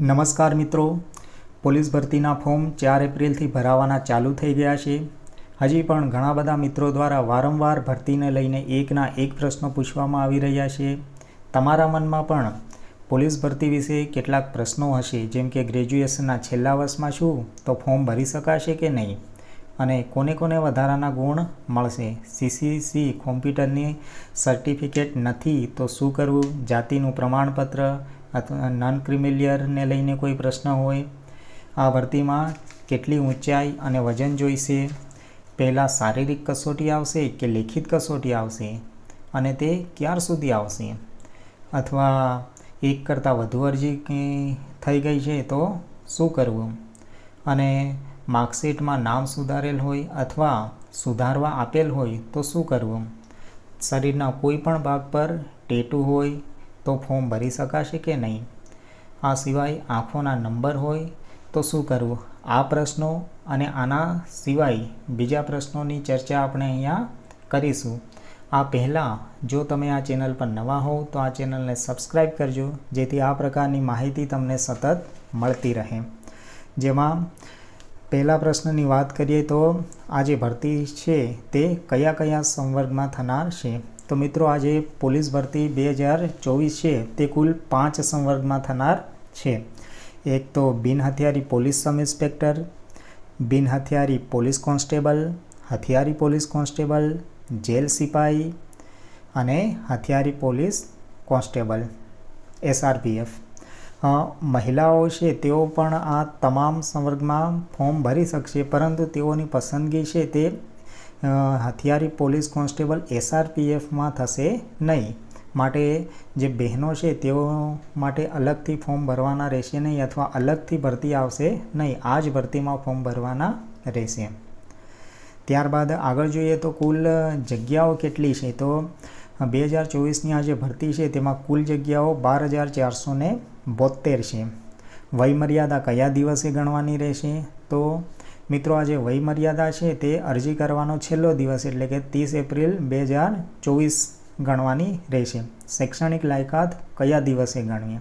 નમસ્કાર મિત્રો. Police ભરતીના form ચાર એપ્રિલથી ભરાવાના ચાલુ થઈ ગયા છે. હજી પણ ઘણા બધા મિત્રો દ્વારા વારંવાર ભરતીને લઈને એકના એક પ્રશ્નો પૂછવામાં આવી રહ્યા છે. તમારા મનમાં પણ પોલીસ ભરતી વિશે કેટલાક પ્રશ્નો હશે, જેમ કે ગ્રેજ્યુએશનના છેલ્લા વર્ષમાં છું તો ફોર્મ ભરી શકાશે કે નહીં? અને કોને કોને વધારાના ગુણ મળશે? સીસીસી કોમ્પ્યુટરની સર્ટિફિકેટ નથી, તો શું કરવું? જાતિનું પ્રમાણપત્ર અથવા નોન ક્રિમિલિયરને લઈને કોઈ પ્રશ્ન હોય, આ ભરતીમાં કેટલી ઊંચાઈ અને વજન જોઈશે, પહેલાં શારીરિક કસોટી આવશે કે લેખિત કસોટી આવશે અને તે ક્યાર સુધી આવશે? અથવા એક કરતાં વધુ અરજી થઈ ગઈ છે તો શું કરવું? અને માર્કશીટમાં નામ સુધારેલ હોય અથવા સુધારવા આપેલ હોય તો શું કરવું? શરીરના કોઈ પણ ભાગ પર ટેટુ હોય તો ફોર્મ ભરી શકાશે કે નહીં? આ સિવાય આંખોના નંબર હોય તો શું કરવું? આ પ્રશ્નો અને આના સિવાય બીજા પ્રશ્નોની ચર્ચા આપણે અહીંયા કરીશું. આ પહેલાં જો તમે આ ચેનલ પર નવા હોવ તો આ ચેનલને સબસ્ક્રાઈબ કરજો, જેથી આ પ્રકારની માહિતી તમને સતત મળતી રહે. જેમાં પહેલા પ્રશ્નની વાત કરીએ તો આ જે ભરતી છે તે કયા કયા સંવર્ગમાં થનાર છે? તો મિત્રો, આજે પોલીસ ભરતી બે હજાર ચોવીસ છે. તે કુલ પાંચ સંવર્ગમાં થનાર છે. એક તો બિન હથિયારી પોલીસ સબ ઇન્સ્પેક્ટર બિન પોલીસ કોન્સ્ટેબલ, હથિયારી પોલીસ કોન્સ્ટેબલ, જેલ સિપાહી અને હથિયારી પોલીસ કોન્સ્ટેબલ એસઆરપીએફ મહિલાઓ છે, તેઓ પણ આ તમામ સંવર્ગમાં ફોર્મ ભરી શકશે, પરંતુ તેઓની પસંદગી છે તે હથિયારી પોલીસ કોન્સ્ટેબલ એસઆરપીએફમાં થશે નહીં. માટે જે બહેનો છે, તેઓ માટે અલગથી ફોર્મ ભરવાના રહેશે નહીં અથવા અલગથી ભરતી આવશે નહીં. આ જ ભરતીમાં ફોર્મ ભરવાના રહેશે. ત્યારબાદ આગળ જોઈએ તો કુલ જગ્યાઓ કેટલી છે? તો બે હજાર ચોવીસની આ જે ભરતી છે, તેમાં કુલ જગ્યાઓ બાર હજાર ચારસો બોતેર છે. વયમર્યાદા કયા દિવસે ગણવાની રહેશે? તો મિત્રો આ જે વયમર્યાદા છે તે અરજી કરવાનો છેલ્લો દિવસ એટલે કે ત્રીસ એપ્રિલ બે હજાર ચોવીસ ગણવાની રહેશે. શૈક્ષણિક લાયકાત કયા દિવસે ગણવી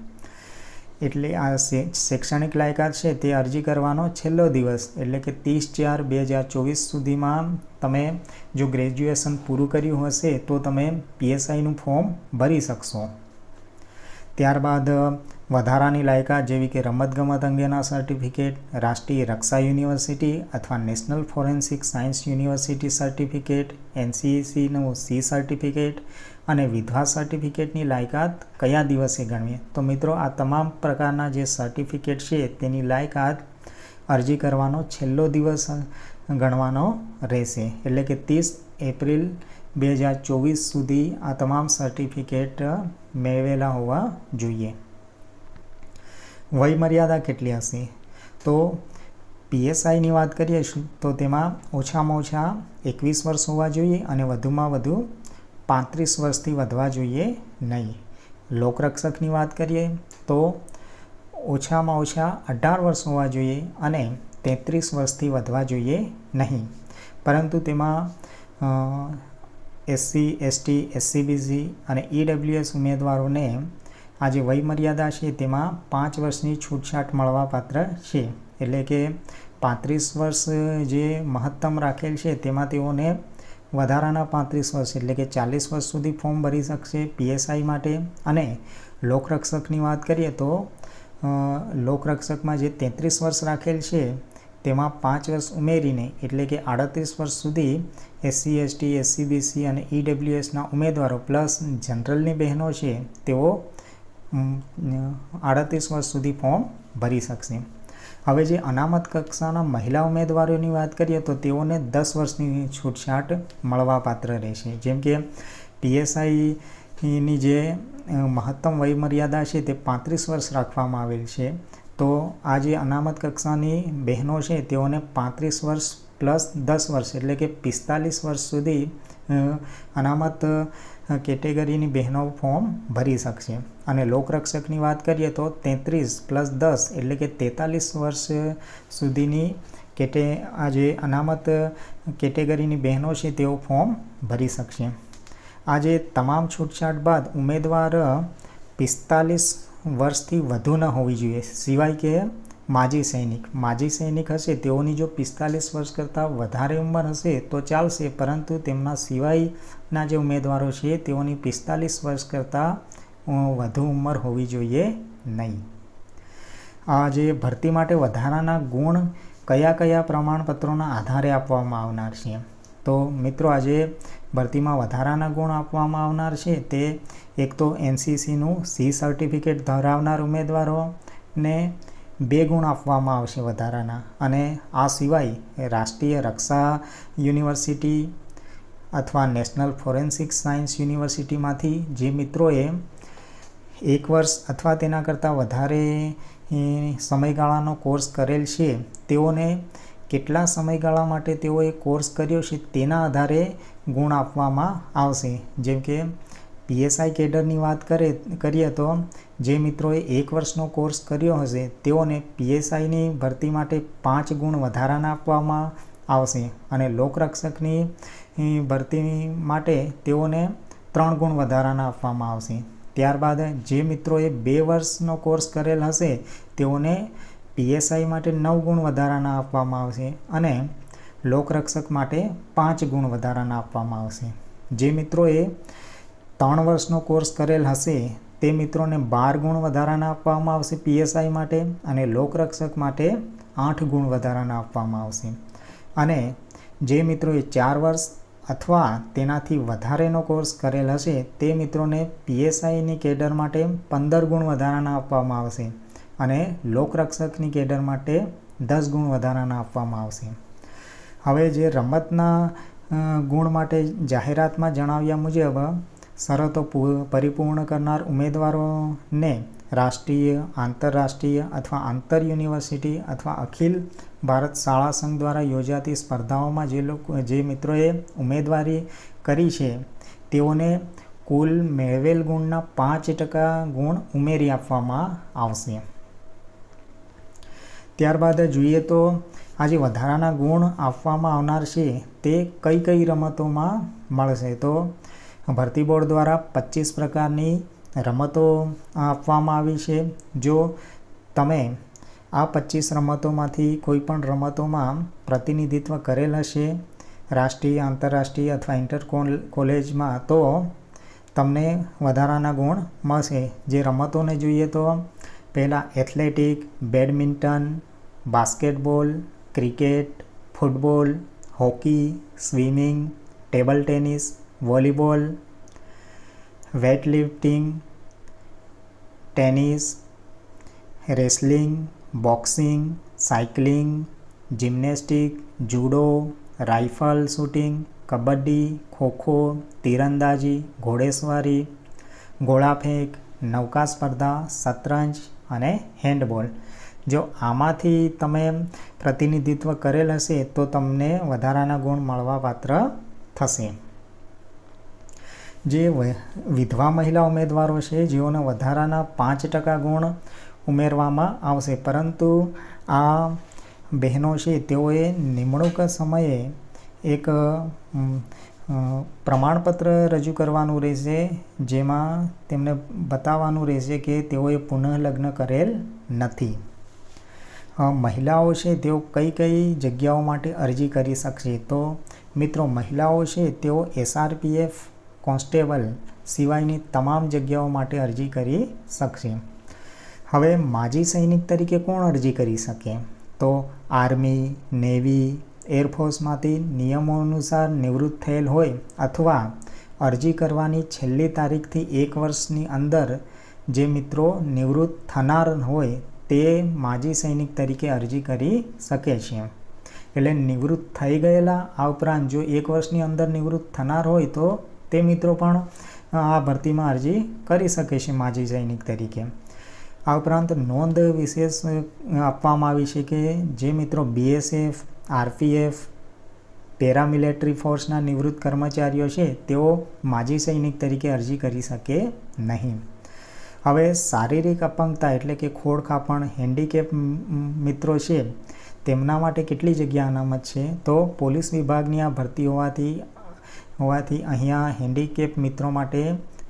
એટલે આ શૈક્ષણિક લાયકાત છે તે અરજી કરવાનો છેલ્લો દિવસ એટલે કે ત્રીસ ચાર બે હજાર ચોવીસ સુધીમાં તમે જો ગ્રેજ્યુએશન પૂરું કર્યું હશે તો તમે પીએસઆઈનું ફોર્મ ભરી શકશો. ત્યારબાદ, વધારાની લાયકાત જેવી કે રમતગમત અંગેના સર્ટિફિકેટ, રાષ્ટ્રીય રક્ષા યુનિવર્સિટી અથવા national forensic science university certificate, એનસીઈસીનું C certificate અને વિધવા સર્ટિફિકેટની લાયકાત કયા દિવસે ગણવી? તો મિત્રો, આ તમામ પ્રકારના જે સર્ટિફિકેટ છે તેની લાયકાત અરજી કરવાનો છેલ્લો દિવસ ગણવાનો રહેશે. એટલે કે ત્રીસ એપ્રિલ બે હજાર ચોવીસ સુધી આ તમામ સર્ટિફિકેટ મેળવેલા હોવા જોઈએ. વયમર્યાદા કેટલી હશે? તો પીએસઆઈની વાત કરીએ તો તેમાં ઓછામાં ઓછા એકવીસ વર્ષ હોવા જોઈએ અને વધુમાં વધુ પાંત્રીસ વર્ષથી વધવા જોઈએ નહીં. લોકરક્ષકની વાત કરીએ તો ઓછામાં ઓછા અઢાર વર્ષ હોવા જોઈએ અને તેત્રીસ વર્ષથી વધવા જોઈએ નહીં. પરંતુ તેમાં એસસી એસટી એસસીબીસી અને ઈડબ્લ્યુએસ ઉમેદવારોને આ જે વયમર્યાદા છે. તેમાં પાંચ વર્ષની છૂટછાટ મળવાપાત્ર છે. એટલે કે પાંત્રીસ વર્ષ જે મહત્તમ રાખેલ છે, તેમાં તેઓને વધારાના પાંત્રીસ વર્ષ, એટલે કે ચાલીસ વર્ષ સુધી ફોર્મ ભરી શકશે પીએસઆઈ માટે. અને લોકરક્ષકની વાત કરીએ તો લોકરક્ષકમાં જે તેત્રીસ વર્ષ રાખેલ છે તેમાં પાંચ વર્ષ ઉમેરીને એટલે કે આડત્રીસ વર્ષ સુધી એસસી, એસટી, એસસીબીસી અને ઈડબ્લ્યુએસના ઉમેદવારો પ્લસ જનરલની બહેનો છે, તેઓ આડત્રીસ વર્ષ સુધી ફોર્મ ભરી શકશે. હવે જે અનામત કક્ષાના મહિલા ઉમેદવારોની વાત કરીએ તો તેઓને દસ વર્ષની છૂટછાટ મળવાપાત્ર રહેશે. જેમ કે પીએસઆઈની જે મહત્તમ વયમર્યાદા છે તે પાંત્રીસ વર્ષ રાખવામાં આવેલ છે. તો આ જે અનામત કક્ષાની બહેનો છે, તેઓને પાંત્રીસ વર્ષ પ્લસ દસ વર્ષ, એટલે કે પિસ્તાલીસ વર્ષ સુધી અનામત કેટેગરીની બહેનો ફોર્મ ભરી શકશે. અને લોકરક્ષકની વાત કરીએ તો તેત્રીસ પ્લસ દસ, એટલે કે તેતાલીસ વર્ષ સુધીની કેટે, આ જે અનામત કેટેગરીની બહેનો છે, તેઓ ફોર્મ ભરી શકશે. આજે તમામ છૂટછાટ બાદ ઉમેદવાર પિસ્તાલીસ વર્ષથી વધુ ન હોવી જોઈએ. સિવાય કે માજી સૈનિક. માજી સૈનિક હશે, તેઓની જો પિસ્તાલીસ વર્ષ કરતાં વધારે ઉંમર હશે, તો ચાલશે. પરંતુ તેમના સિવાયના જે ઉમેદવારો છે, તેઓની પિસ્તાલીસ વર્ષ કરતાં વધુ ઉંમર હોવી જોઈએ નહીં. આ જે ભરતી માટે વધારાના ગુણ કયા કયા પ્રમાણપત્રોના આધારે આપવામાં આવનાર છે? તો મિત્રો, આજે ભરતીમાં વધારાના ગુણ આપવામાં આવનાર છે. તે એક તો એનસીસીનું સી સર્ટિફિકેટ ધરાવનાર ઉમેદવારોને બે ગુણ આપવામાં આવશે વધારાના અને આ સિવાય રાષ્ટ્રીય રક્ષા યુનિવર્સિટી અથવા નેશનલ ફોરેન્સિક સાયન્સ યુનિવર્સિટીમાંથી જે મિત્રોએ એક વર્ષ અથવા તેના કરતાં વધારે સમયગાળાનો કોર્સ કરેલ છે, તેઓને કેટલા સમયગાળા માટે તેઓએ કોર્સ કર્યો છે તેના આધારે ગુણ આપવામાં આવશે. જેમ કે પીએસઆઈ કેડરની વાત કરે, કરીએ તો જે મિત્રોએ એક વર્ષનો કોર્સ કર્યો હશે, તેઓને પીએસઆઈની ભરતી માટે પાંચ ગુણ વધારાના આપવામાં આવશે અને લોકરક્ષકની ભરતી માટે તેઓને ત્રણ ગુણ વધારાના આપવામાં આવશે. ત્યારબાદ જે મિત્રોએ બે વર્ષનો કોર્સ કરેલ હશે, તેઓને પીએસઆઈ માટે નવ ગુણ વધારાના આપવામાં આવશે અને લોકરક્ષક માટે પાંચ ગુણ વધારાના આપવામાં આવશે. જે મિત્રોએ ત્રણ વર્ષનો કોર્સ કરેલ હશે, તે મિત્રોને બાર ગુણ વધારાના આપવામાં આવશે પીએસઆઈ માટે અને લોકરક્ષક માટે આઠ ગુણ વધારાના આપવામાં આવશે. અને જે મિત્રોએ ચાર વર્ષ અથવા તેનાથી વધારેનો કોર્સ કરેલ હશે, તે મિત્રોને પીએસઆઈની કેડર માટે પંદર ગુણ વધારાના આપવામાં આવશે અને લોકરક્ષકની કેડર માટે દસ ગુણ વધારાના આપવામાં આવશે. હવે જે રમતના ગુણ માટે જાહેરાતમાં જણાવ્યા મુજબ, શરતો પરિપૂર્ણ કરનાર ઉમેદવારોને રાષ્ટ્રીય, આંતરરાષ્ટ્રીય અથવા આંતર યુનિવર્સિટી અથવા અખિલ ભારત શાળા સંઘ દ્વારા યોજાતી સ્પર્ધાઓમાં જે લોકો, જે મિત્રોએ ઉમેદવારી કરી છે, તેઓને કુલ મેળવેલ ગુણના પાંચ ટકા ગુણ ઉમેરી આપવામાં આવશે. ત્યારબાદ જોઈએ તો આજે વધારાના ગુણ આપવામાં આવનાર છે, તે કઈ કઈ રમતોમાં મળશે? તો ભરતી બોર્ડ દ્વારા પચીસ પ્રકારની રમતો આપવામાં આવી છે. જો તમે આ પચીસ રમતોમાંથી કોઈ પણ રમતોમાં પ્રતિનિધિત્વ કરેલ હશે, રાષ્ટ્રીય, આંતરરાષ્ટ્રીય અથવા ઇન્ટર કોલેજમાં, તો તમને વધારાના ગુણ મળશે. જે રમતોને જોઈએ તો પહેલાં athletic, badminton, basketball cricket, football, hockey, swimming, table tennis, volleyball, weightlifting, tennis, wrestling, boxing, cycling, gymnastic, judo, rifle shooting, kabaddi, kho kho, તીરંદાજી, ઘોડેસવારી, ગોળાફેંક, નૌકા સ્પર્ધા, શતરંજ અને હેન્ડબોલ. જો આમાંથી તમે પ્રતિનિધિત્વ કરેલ હશે, તો તમને વધારાના ગુણ મળવા પાત્ર થશે. જે વિધવા મહિલા ઉમેદવારો છે, જેઓને વધારાના પાંચ ટકા ગુણ ઉમેરવામાં આવશે. પરંતુ આ બહેનો છે, તેઓએ નિમણૂક સમયે એક પ્રમાણપત્ર રજૂ કરવાનું રહેશે, જેમાં તેમને બતાવવાનું રહેશે કે તેઓએ પુનઃલગ્ન કરેલ નથી. મહિલાઓ છે તેઓ કઈ કઈ જગ્યાઓ માટે અરજી કરી શકશે? તો મિત્રો, મહિલાઓ છે તેઓ એસઆરપીએફ કોન્સ્ટેબલ સિવાયની તમામ જગ્યાઓ માટે અરજી કરી શકશે. હવે માજી સૈનિક તરીકે કોણ અરજી કરી શકે? તો આર્મી, નેવી, એરફોર્સમાંથી નિયમો અનુસાર નિવૃત્ત થયેલ હોય અથવા અરજી કરવાની છેલ્લી તારીખથી એક વર્ષની અંદર જે મિત્રો નિવૃત્ત થનાર હોય તે માજી સૈનિક તરીકે અરજી કરી શકે છે. એટલે નિવૃત્ત થઈ ગયેલા આ ઉપરાંત જો એક વર્ષની અંદર નિવૃત્ત થનાર હોય તો તે મિત્રો પણ આ ભરતીમાં અરજી કરી શકે છે માજી સૈનિક તરીકે. આ ઉપરાંત નોંધ વિશેષ આપવામાં આવી છે કે જે મિત્રો બીએસએફ આરપીએફ પેરામિલિટરી ફોર્સના નિવૃત્ત કર્મચારીઓ છે, તેઓ માજી સૈનિક તરીકે અરજી કરી શકે નહીં. હવે શારીરિક અપંગતા એટલે કે ખોડખાપણ હેન્ડીકેપ મિત્રો છે, તેમના માટે કેટલી જગ્યા અનામત છે? તો પોલીસ વિભાગની આ ભરતી હોવાથી હોવાથી અહીંયા હેન્ડીકેપ મિત્રો માટે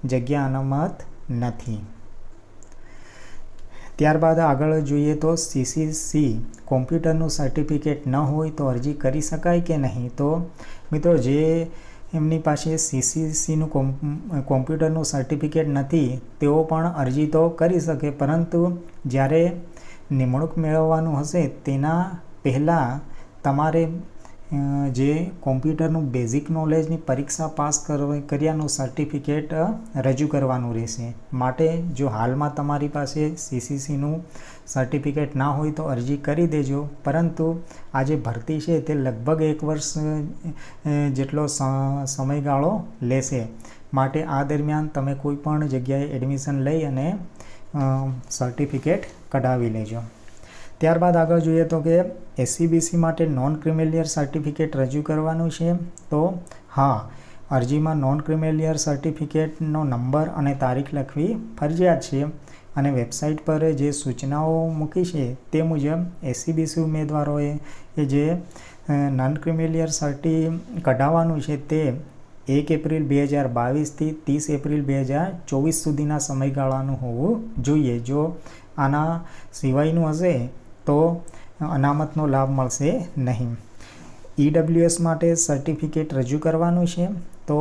જગ્યા અનામત નથી. ત્યારબાદ આગળ જોઈએ તો સીસીસી કોમ્પ્યુટરનું સર્ટિફિકેટ ન હોય તો અરજી કરી શકાય કે નહીં? તો મિત્રો જે એમની પાસે સીસીસીનું કોમ્પ્યુટરનું સર્ટિફિકેટ નથી, તેઓ પણ અરજી તો કરી શકે, પરંતુ જ્યારે નિમણૂક મેળવવાનું હશે, તેના પહેલાં તમારે જે કોમ્પ્યુટરનું બેઝિક નોલેજની પરીક્ષા પાસ કર્યાનું સર્ટિફિકેટ રજૂ કરવાનું રહેશે. માટે જો હાલમાં તમારી પાસે સીસીસીનું સર્ટિફિકેટ ના હોય તો અરજી કરી દેજો. પરંતુ આ જે ભરતી છે તે લગભગ એક વર્ષ જેટલો સમયગાળો લેશે. માટે આ દરમિયાન તમે કોઈ પણ જગ્યાએ એડમિશન લઈ અને સર્ટિફિકેટ કઢાવી લેજો. ત્યારબાદ આગળ જોઈએ તો કે એસસીબીસી માટે નોન ક્રિમેલિયર સર્ટિફિકેટ રજૂ કરવાનું છે. તો હા, અરજીમાં નોન ક્રિમેલિયર સર્ટિફિકેટનો નંબર અને તારીખ લખવી ફરજિયાત છે. અને વેબસાઇટ પર જે સૂચનાઓ મૂકી છે તે મુજબ એસસીબીસી ઉમેદવારોએ એ જે નોન ક્રિમેલિયર સર્ટી કઢાવવાનું છે તે એક એપ્રિલ બે હજાર બાવીસથી ત્રીસ એપ્રિલ બે હજાર ચોવીસ સુધીના સમયગાળાનું હોવું જોઈએ. જો આના સિવાયનું હશે તો અનામતનો લાભ મળશે નહીં. ઈડબ્લ્યુએસ માટે સર્ટિફિકેટ રજૂ કરવાનું છે તો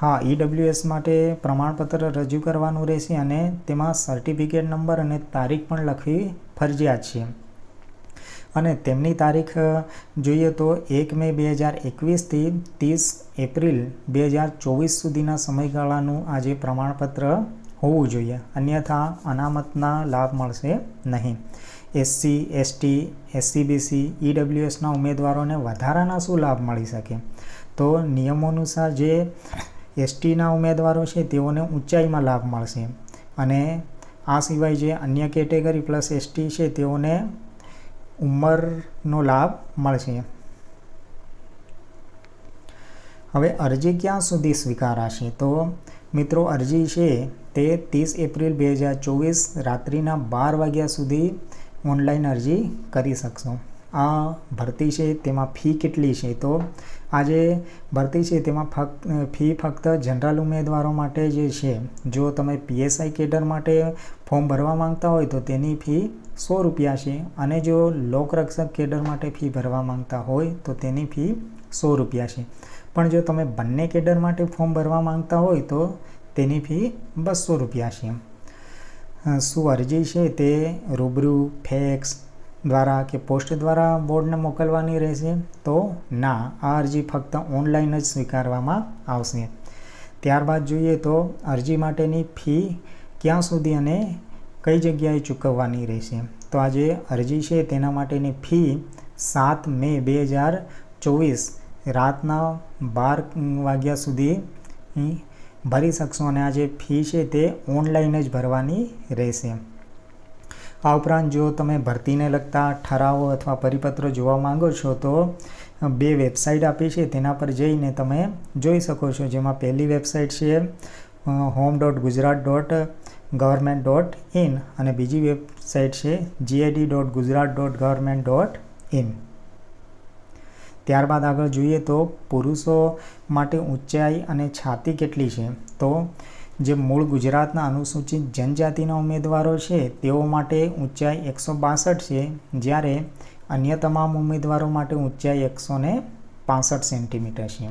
હા ઈડબ્લ્યુએસ માટે પ્રમાણપત્ર રજૂ કરવાનું રહેશે અને તેમાં સર્ટિફિકેટ નંબર અને તારીખ પણ લખવી ફરજિયાત છે. અને તેમની તારીખ જોઈએ તો એક મે બે હજાર એકવીસથી ત્રીસ એપ્રિલ બે હજાર ચોવીસ સુધીના સમયગાળાનું આજે પ્રમાણપત્ર હોવું જોઈએ. અન્યથા અનામતના લાભ મળશે નહીં. એસસી એસટી એસસીબીસી ઈડબ્લ્યુએસના ઉમેદવારોને વધારાના શું લાભ મળી શકે? તો નિયમો અનુસાર જે એસટીના ઉમેદવારો છે, તેઓને ઊંચાઈમાં લાભ મળશે. અને આ સિવાય જે અન્ય કેટેગરી પ્લસ એસટી છે, તેઓને ઉંમરનો લાભ મળશે. હવે અરજી ક્યાં સુધી સ્વીકારાશે? તો મિત્રો, અરજી છે તે ત્રીસ એપ્રિલ બે હજાર ચોવીસ રાત્રિના બાર વાગ્યા સુધી ઓનલાઈન અરજી કરી શકશો. આ ભરતી છે, તેમાં ફી કેટલી છે? તો આ જે ભરતી છે, તેમાં ફક્ત ફી ફક્ત જનરલ ઉમેદવારો માટે જે છે. જો તમે પીએસઆઈ કેડર માટે ફોર્મ ભરવા માંગતા હોય તો તેની ફી સો રૂપિયા છે. અને જો લોકરક્ષક કેડર માટે ફી ભરવા માંગતા હોય તો તેની ફી સો રૂપિયા છે. પણ જો તમે બંને કેડર માટે ફોર્મ ભરવા માંગતા હોય તો તેની ફી બસો રૂપિયા છે. શું અરજી છે તે રૂબરૂ, ફેક્સ દ્વારા કે પોસ્ટ દ્વારા બોર્ડને મોકલવાની રહેશે, તો ના, આ અરજી ફક્ત ઓનલાઈન જ સ્વીકારવામાં આવશે. ત્યારબાદ જોઈએ તો અરજી માટેની ફી ક્યાં સુધી અને કઈ જગ્યાએ ચૂકવવાની રહેશે. તો આ જે અરજી છે, તેના માટેની ફી સાત મે બે હજાર ચોવીસ રાતના બાર વાગ્યા સુધી ભરી શકશો અને આ જે ફી છે, તે ઓનલાઈન જ ભરવાની રહેશે. આ ઉપરાંત જો તમે ભરતીને લગતા ઠરાવો અથવા પરિપત્રો જોવા માંગો છો, તો બે વેબસાઇટ આપી છે. તેના પર જઈને તમે જોઈ શકો છો. જેમાં પહેલી વેબસાઇટ છે home dot Gujarat dot government dot in અને બીજી વેબસાઇટ છે GID dot Gujarat dot government dot in ત્યારબાદ આગળ જોઈએ તો પુરુષો માટે ઊંચાઈ અને છાતી કેટલી છે? તો જે મૂળ ગુજરાતના અનુસૂચિત જનજાતિના ઉમેદવારો છે, તેઓ માટે ઊંચાઈ એકસો બાસઠ છે, જ્યારે અન્ય તમામ ઉમેદવારો માટે ઊંચાઈ એકસો ને પાસઠ સેન્ટીમીટર છે.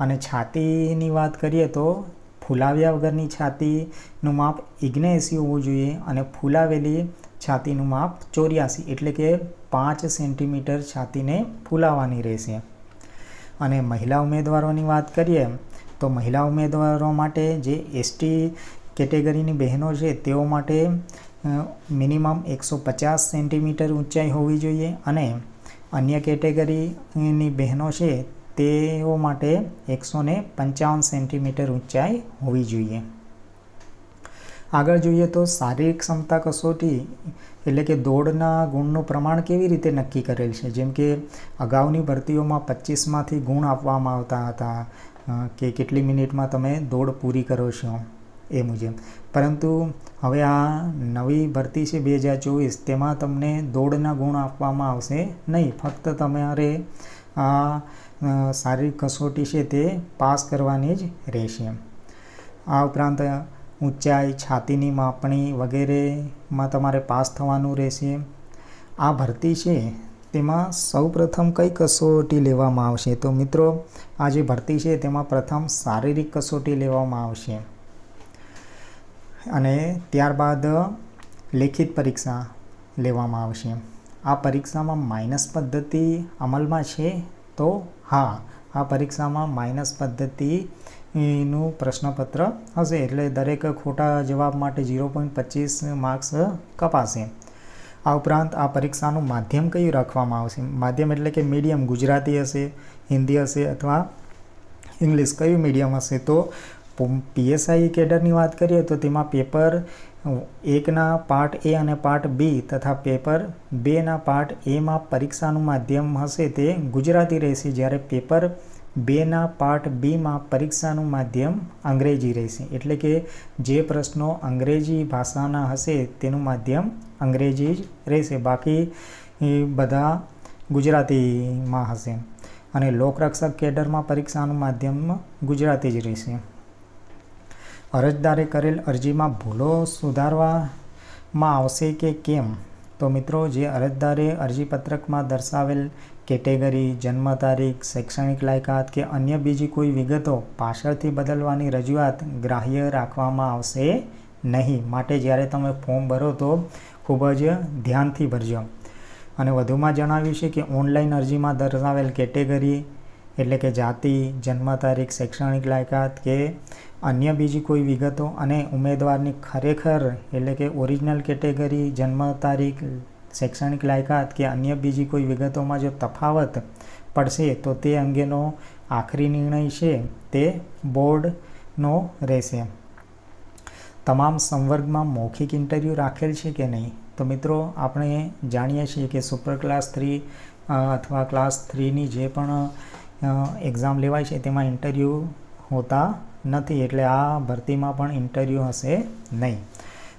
અને છાતીની વાત કરીએ તો ફૂલાવ્યા વગરની છાતીનું માપ ઇગ્નેસી હોવું જોઈએ અને ફૂલાવેલી છાતીનું માપ ચોર્યાસી એટલે કે પાંચ સેન્ટીમીટર છાતીને ફૂલાવાની રહેશે. અને મહિલા ઉમેદવારોની વાત કરીએ તો મહિલા ઉમેદવારો માટે જે એસટી કેટેગરીની બહેનો છે, તેઓ માટે મિનિમમ એકસો પચાસ સેન્ટીમીટર ઊંચાઈ હોવી જોઈએ અને અન્ય કેટેગરીની બહેનો છે, તેઓ માટે એકસો ને પંચાવન સેન્ટીમીટર ઊંચાઈ હોવી જોઈએ. આગળ જોઈએ તો શારીરિક ક્ષમતા કસોટી, એટલે કે દોડના ગુણનું પ્રમાણ કેવી રીતે નક્કી કરેલ છે? જેમ કે અગાઉની ભરતીઓમાં પચીસમાંથી ગુણ આપવામાં આવતા હતા કે કેટલી મિનિટમાં તમે દોડ પૂરી કરો છો, એ મુજબ. પરંતુ હવે આ નવી ભરતી છે બે હજાર ચોવીસ, તેમાં તમને દોડના ગુણ આપવામાં આવશે નહીં. ફક્ત તમારે આ શારીરિક કસોટી છે તે પાસ કરવાની જ રહેશે. આ ઉપરાંત ઊંચાઈ, છાતીની માપણી વગેરેમાં તમારે પાસ થવાનું રહેશે. આ ભરતી છે તેમાં સૌપ્રથમ કઈ કસોટી લેવામાં આવશે? તો મિત્રો, આ જે ભરતી છે તેમાં પ્રથમ શારીરિક કસોટી લેવામાં આવશે. અને ત્યારબાદ લેખિત પરીક્ષા લેવામાં આવશે. આ પરીક્ષામાં માઇનસ પદ્ધતિ અમલમાં છે? તો હા, આ પરીક્ષામાં માઇનસ પદ્ધતિનું પ્રશ્નપત્ર હશે. એટલે દરેક ખોટા જવાબ માટે ઝીરો પોઈન્ટ પચીસ માર્ક્સ કપાશે. આ ઉપરાંત આ પરીક્ષાનું માધ્યમ કયું રાખવામાં આવશે? માધ્યમ એટલે કે મીડિયમ ગુજરાતી હશે, હિન્દી હશે અથવા ઇંગ્લિશ કયું મીડિયમ હશે? તો પીએસઆઈ કેડરની વાત કરીએ તો તેમાં પેપર એકના પાર્ટ એ અને પાર્ટ બી તથા પેપર બેના પાર્ટ એમાં પરીક્ષાનું માધ્યમ હશે તે ગુજરાતી રહેશે. જ્યારે પેપર બેના પાર્ટ બીમાં પરીક્ષાનું માધ્યમ અંગ્રેજી રહેશે. એટલે કે જે પ્રશ્નો અંગ્રેજી ભાષાના હશે તેનું માધ્યમ અંગ્રેજી જ રહેશે. બાકી બધા ગુજરાતીમાં હશે. અને લોકરક્ષક કેડરમાં પરીક્ષાનું માધ્યમ ગુજરાતી જ રહેશે. અરજદારે કરેલ અરજીમાં ભૂલો સુધારવામાં આવશે કે કેમ? તો મિત્રો, જે અરજદારે અરજીપત્રકમાં દર્શાવેલ કેટેગરી, જન્મ તારીખ, શૈક્ષણિક લાયકાત કે અન્ય બીજી કોઈ વિગતો પાછળથી બદલવાની રજૂઆત ગ્રાહ્ય રાખવામાં આવશે નહીં. માટે જ્યારે તમે ફોર્મ ભરો તો ખૂબ જ ધ્યાનથી ભરજો. અને વધુમાં જણાવ્યું છે કે, ઓનલાઈન અરજીમાં દર્શાવેલ કેટેગરી એટલે કે જાતિ, જન્મ તારીખ, શૈક્ષણિક લાયકાત કે અન્ય બીજી કોઈ વિગતો અને ઉમેદવારની ખરેખર એટલે કે ઓરિજિનલ કેટેગરી, જન્મ તારીખ, શૈક્ષણિક લાયકાત કે અન્ય બીજી કોઈ વિગતોમાં જો તફાવત પડશે તો તે અંગેનો આખરી નિર્ણય છે તે બોર્ડનો રહેશે. તમામ સંવર્ગમાં મૌખિક ઇન્ટરવ્યૂ રાખેલ છે કે નહીં? તો મિત્રો, આપણે જાણીએ છીએ કે સુપર ક્લાસ થ્રી અથવા ક્લાસ થ્રીની જે પણ એક્ઝામ લેવાય છે તેમાં ઇન્ટરવ્યૂ હોતા નથી, એટલે આ ભરતીમાં પણ ઇન્ટરવ્યૂ હશે નહીં.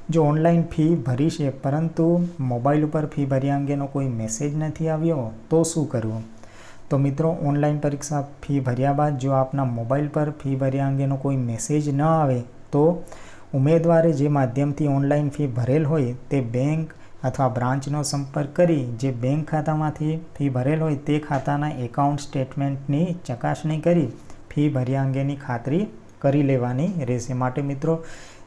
જો ઓનલાઈન ફી ભરી છે, પરંતુ મોબાઈલ ઉપર ફી ભર્યા અંગેનો કોઈ મેસેજ નથી આવ્યો, તો શું કરવું? તો મિત્રો ઓનલાઈન પરીક્ષા ફી ભર્યા બાદ જો આપના મોબાઈલ પર ફી ભર્યા અંગેનો કોઈ મેસેજ ન આવે, તો ઉમેદવારે જે માધ્યમથી ઓનલાઈન ફી ભરેલ હોય, તે બેંક અથવા બ્રાન્ચનો સંપર્ક કરી જે બેંક ખાતામાંથી ફી ભરેલ હોય તે ખાતાના એકાઉન્ટ સ્ટેટમેન્ટની ચકાસણી કરી ફી ભર્યા અંગેની ખાતરી કરી લેવાની રહેશે. માટે મિત્રો,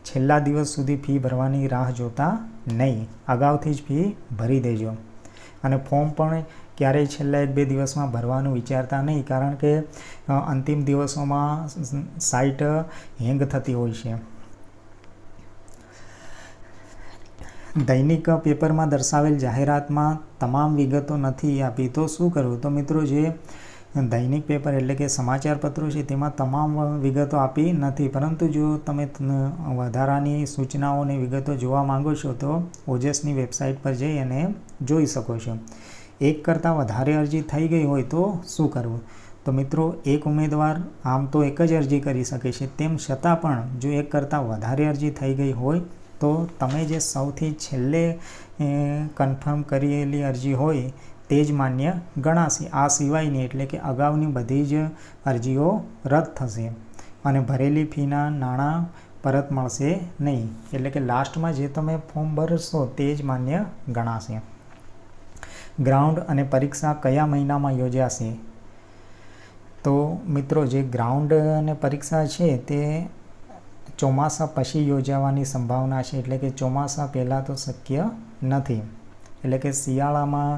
છેલ્લા દિવસ સુધી ફી ભરવાની રાહ જોતા નહીં. અગાઉથી જ ફી ભરી દેજો. અને ફોર્મ પણ ક્યારેય છેલ્લા એક બે દિવસમાં ભરવાનું વિચારતા નહીં, કારણ કે અંતિમ દિવસોમાં સાઇટ હેંગ થતી હોય છે. દૈનિક પેપરમાં દર્શાવેલ જાહેરાતમાં તમામ વિગતો નથી આપી. તો શું કરવું? તો મિત્રો, જે દૈનિક પેપર એટલે કે સમાચાર પત્રો છે, તેમાં તમામ વિગતો આપી નથી. પરંતુ જો તમે વધારાની સૂચનાઓને વિગતો જોવા માંગો છો, તો ઓજસની વેબસાઇટ પર જઈ અને જોઈ શકો છો. એક કરતાં વધારે અરજી થઈ ગઈ હોય તો શું કરવું? તો મિત્રો, એક ઉમેદવાર આમ તો એક જ અરજી કરી શકે છે. તેમ છતાં પણ જો એક કરતાં વધારે અરજી થઈ ગઈ હોય તો તમે જે સૌથી છેલ્લે કન્ફર્મ કરેલી અરજી હોય, તે જ માન્ય ગણાશે. આ સિવાયની એટલે કે અગાઉની બધી જ અરજીઓ રદ થશે અને ભરેલી ફીના નાણાં પરત મળશે નહીં. એટલે કે લાસ્ટમાં જે તમે ફોર્મ ભરશો તે જ માન્ય ગણાશે. ગ્રાઉન્ડ અને પરીક્ષા કયા મહિનામાં યોજાશે? તો મિત્રો, જે ગ્રાઉન્ડ અને પરીક્ષા છે તે ચોમાસા પછી યોજાવાની સંભાવના છે, એટલે કે ચોમાસા પહેલાં તો શક્ય નથી. એટલે કે શિયાળામાં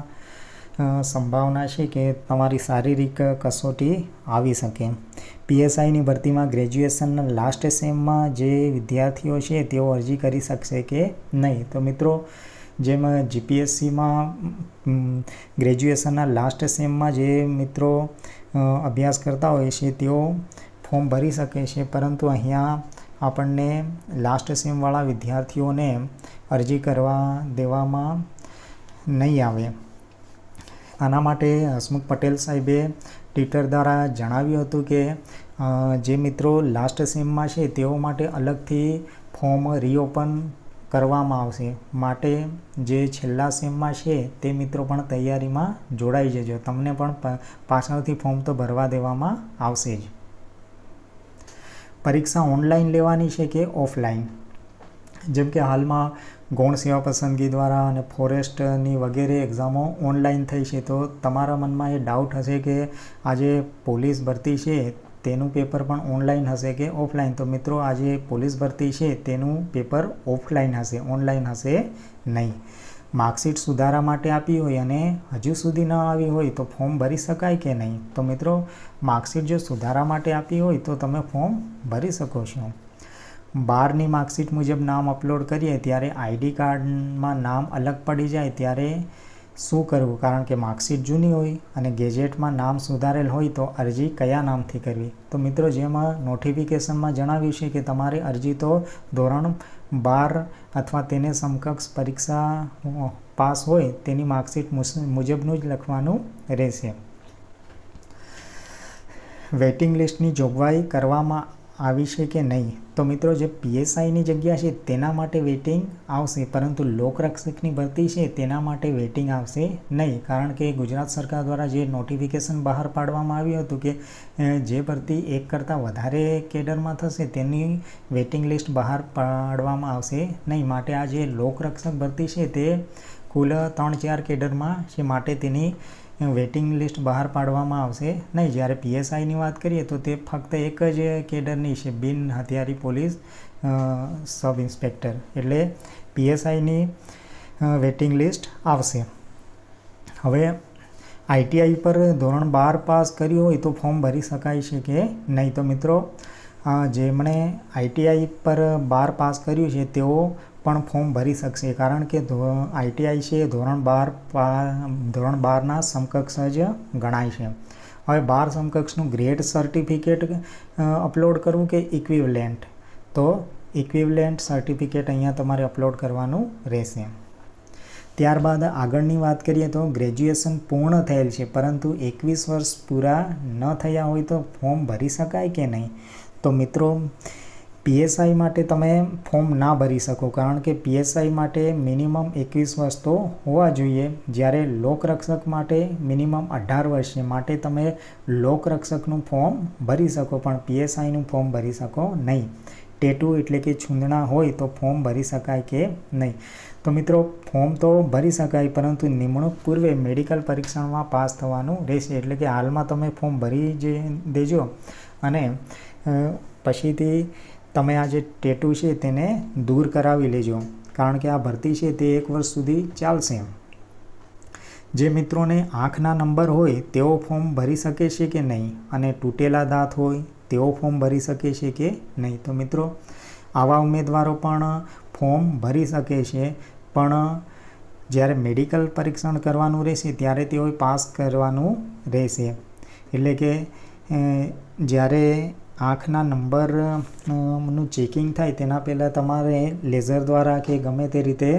સંભાવના છે કે તમારી શારીરિક કસોટી આવી શકે. પીએસઆઈની ભરતીમાં ગ્રેજ્યુએશનના લાસ્ટ સેમમાં જે વિદ્યાર્થીઓ છે, તેઓ અરજી કરી શકશે કે નહીં. તો મિત્રો, જેમ જીપીએસસીમાં ગ્રેજ્યુએશનના લાસ્ટ સેમમાં જે મિત્રો અભ્યાસ કરતા હોય છે, તેઓ ફોર્મ ભરી શકે છે, પરંતુ અહીંયા આપણને લાસ્ટ સેમવાળા વિદ્યાર્થીઓને અરજી કરવા દેવામાં નહીં આવે. આના માટે હસમુખ પટેલ સાહેબે ટ્વિટર દ્વારા જણાવ્યું હતું કે જે મિત્રો લાસ્ટ સેમમાં છે તેઓ માટે અલગથી ફોર્મ રીઓપન કરવામાં આવશે. માટે જે છેલ્લા સેમમાં છે તે મિત્રો પણ તૈયારીમાં જોડાઈ જજો. તમને પણ પાછળથી ફોર્મ તો ભરવા દેવામાં આવશે જ. પરીક્ષા ઓનલાઈન લેવાની છે કે ઓફલાઈન? જેમ કે હાલમાં ગૌણ સેવા પસંદગી દ્વારા અને ફોરેસ્ટની વગેરે એક્ઝામો ઓનલાઈન થઈ છે, તો તમારા મનમાં એ ડાઉટ હશે કે આજે પોલીસ ભરતી છે તેનું પેપર પણ ઓનલાઈન હશે કે ઓફલાઈન? તો મિત્રો, આજે પોલીસ ભરતી છે તેનું પેપર ઓફલાઈન હશે, ઓનલાઈન હશે નહીં. માર્કશીટ સુધારા માટે આપી હોય અને હજુ સુધી ન આવી હોય તો ફોર્મ ભરી શકાય કે નહીં? તો મિત્રો, માર્કશીટ જો સુધારા માટે આપી હોય તો તમે ફોર્મ ભરી શકો છો. બારની માર્કશીટ મુજબ નામ અપલોડ કરીએ ત્યારે આઈડી કાર્ડમાં નામ અલગ પડી જાય ત્યારે શું કરવું? કારણ કે માર્કશીટ જૂની હોય અને ગેજેટમાં નામ સુધારેલ હોય તો અરજી કયા નામથી કરવી? તો મિત્રો, જેમાં નોટિફિકેશનમાં જણાવ્યું છે કે તમારી અરજી તો ધોરણ બાર અથવા તેને સમકક્ષ પરીક્ષા પાસ હોય તેની માર્કશીટ મુજબનું જ લખવાનું રહેશે. વેઇટિંગ લિસ્ટની જોગવાઈ કરવામાં આવી છે કે નહીં? તો મિત્રો જે પીએસઆઈની જગ્યા છે તેના માટે વેટિંગ આવશે, પરંતુ લોકરક્ષકની ભરતી છે તેના માટે વેટિંગ આવશે નહીં, કારણ કે ગુજરાત સરકાર દ્વારા જે નોટિફિકેશન બહાર પાડવામાં આવ્યું હતું કે જે ભરતી એક કરતાં વધારે કેડરમાં થશે તેની વેટિંગ લિસ્ટ બહાર પાડવામાં આવશે નહીં. માટે આ જે લોકરક્ષક ભરતી છે તે કુલ ત્રણ ચાર કેડરમાં છે, માટે તેની વેઇટિંગ લિસ્ટ બહાર પાડવામાં આવશે? નહીં, જ્યારે પીએસઆઈની વાત કરીએ તો તે ફક્ત એક જ કેડરની છે, બિન હથિયારી પોલીસ સબ ઇન્સ્પેક્ટર. એટલે પીએસઆઈની વેટિંગ લિસ્ટ આવશે. હવે આઈટીઆઈ પર ધોરણ બાર પાસ કર્યું હોય તો ફોર્મ ભરી શકાય છે કે નહીં? તો મિત્રો જેમણે આઈટીઆઈ પર બાર પાસ કર્યું છે, તેઓ પણ ફોર્મ ભરી શકશે. કારણ કે આઈટીઆઈ છે, ધોરણ બાર ધોરણ બારના સમકક્ષ જ ગણાય છે. હવે બાર સમકક્ષનું ગ્રેડ સર્ટિફિકેટ અપલોડ કરવું કે ઇક્વિવલેન્ટ? તો ઇક્વિવલેન્ટ સર્ટિફિકેટ અહીંયા તમારે અપલોડ કરવાનું રહેશે. ત્યારબાદ આગળની વાત કરીએ તો ગ્રેજ્યુએશન પૂર્ણ થયેલ છે, પરંતુ એકવીસ વર્ષ પૂરા ન થયા હોય તો ફોર્મ ભરી શકાય કે નહીં? તો મિત્રો પીએસઆઈ માટે તમે ફોર્મ ના ભરી શકો, કારણ કે પીએસઆઈ માટે મિનિમમ એકવીસ વર્ષ તો હોવા જોઈએ. જ્યારે લોકરક્ષક માટે મિનિમમ અઢાર વર્ષ છે, માટે તમે લોકરક્ષકનું ફોર્મ ભરી શકો, પણ પીએસઆઈનું ફોર્મ ભરી શકો નહીં. ટેટુ એટલે કે છૂંદણા હોય તો ફોર્મ ભરી શકાય કે નહીં. તો મિત્રો, ફોર્મ તો ભરી શકાય, પરંતુ નિમણૂક પૂર્વે મેડિકલ પરીક્ષણમાં પાસ થવાનું રહેશે. એટલે કે હાલમાં તમે ફોર્મ ભરી જે દેજો અને પછીથી તમે આ જે ટેટુ છે તેને દૂર કરાવી લેજો, કારણ કે આ ભરતી છે તે એક વર્ષ સુધી ચાલશે. જે મિત્રોને આંખના નંબર હોય, તેઓ ફોર્મ ભરી શકે છે કે નહીં? અને તૂટેલા દાંત હોય, તેઓ ફોર્મ ભરી શકે છે કે નહીં? તો મિત્રો, આવા ઉમેદવારો પણ ફોર્મ ભરી શકે છે, પણ જ્યારે મેડિકલ પરીક્ષણ કરવાનું રહેશે, ત્યારે તેઓએ પાસ કરવાનું રહેશે. એટલે કે જ્યારે આંખના નંબરનું ચેકિંગ થાય તેના પહેલાં તમારે લેઝર દ્વારા કે ગમે તે રીતે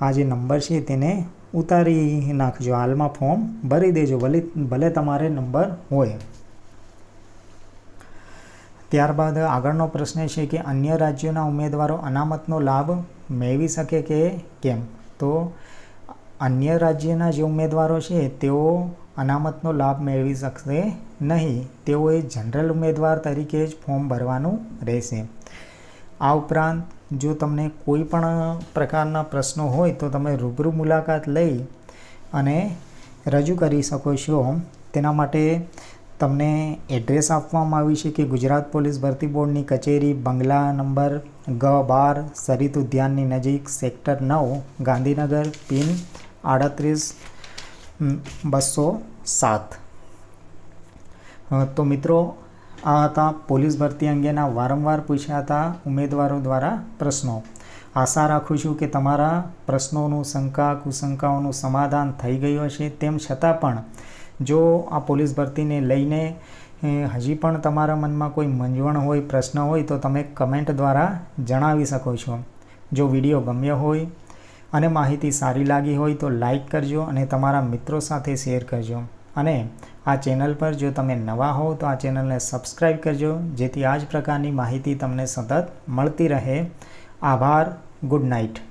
આ જે નંબર છે તેને ઉતારી નાખજો. હાલમાં ફોર્મ ભરી દેજો, ભલે ભલે તમારે નંબર હોય. ત્યારબાદ આગળનો પ્રશ્ન છે કે અન્ય રાજ્યોના ઉમેદવારો અનામતનો લાભ મેળવી શકે કે કેમ? તો અન્ય રાજ્યના જે ઉમેદવારો છે તેઓ અનામતનો લાભ મેળવી શકશે નહીં, તેઓએ જનરલ ઉમેદવાર તરીકે જ ફોર્મ ભરવાનું રહેશે. આ ઉપરાંત, જો તમને કોઈ પણ પ્રકારના પ્રશ્નો હોય, તો તમે રૂબરૂ મુલાકાત લઈ અને રજૂ કરી શકો છો. તેના માટે તમને એડ્રેસ આપવામાં આવ્યું છે કે ગુજરાત પોલીસ ભરતી બોર્ડની કચેરી, બંગલા નંબર ગ બાર સરિત ઉદ્યાનની નજીક, સેક્ટર નવ, ગાંધીનગર, પિન આડત્રીસ બસો સાત. તો મિત્રો, આ હતા પોલીસ ભરતી અંગેના વારંવાર પૂછાતા ઉમેદવારો દ્વારા પ્રશ્નો. આશા રાખું છું કે તમારા પ્રશ્નોનું શંકા, કુશંકાઓનું સમાધાન થઈ ગયું હશે. તેમ છતાં પણ, જો આ પોલીસ ભરતીને લઈને હજી પણ તમારા મનમાં કોઈ મૂંઝવણ હોય, પ્રશ્ન હોય, તો તમે કમેન્ટ દ્વારા જણાવી શકો છો. જો વીડિયો ગમ્યો હોય અને માહિતી સારી લાગી હોય, તો લાઈક કરજો અને તમારા મિત્રો સાથે શેર કરજો. અને આ ચેનલ પર જો તમે નવા હો તો આ ચેનલને સબસ્ક્રાઈબ કરજો, જેથી આ જ પ્રકારની માહિતી તમને સતત મળતી રહે. આભાર, ગુડ નાઇટ.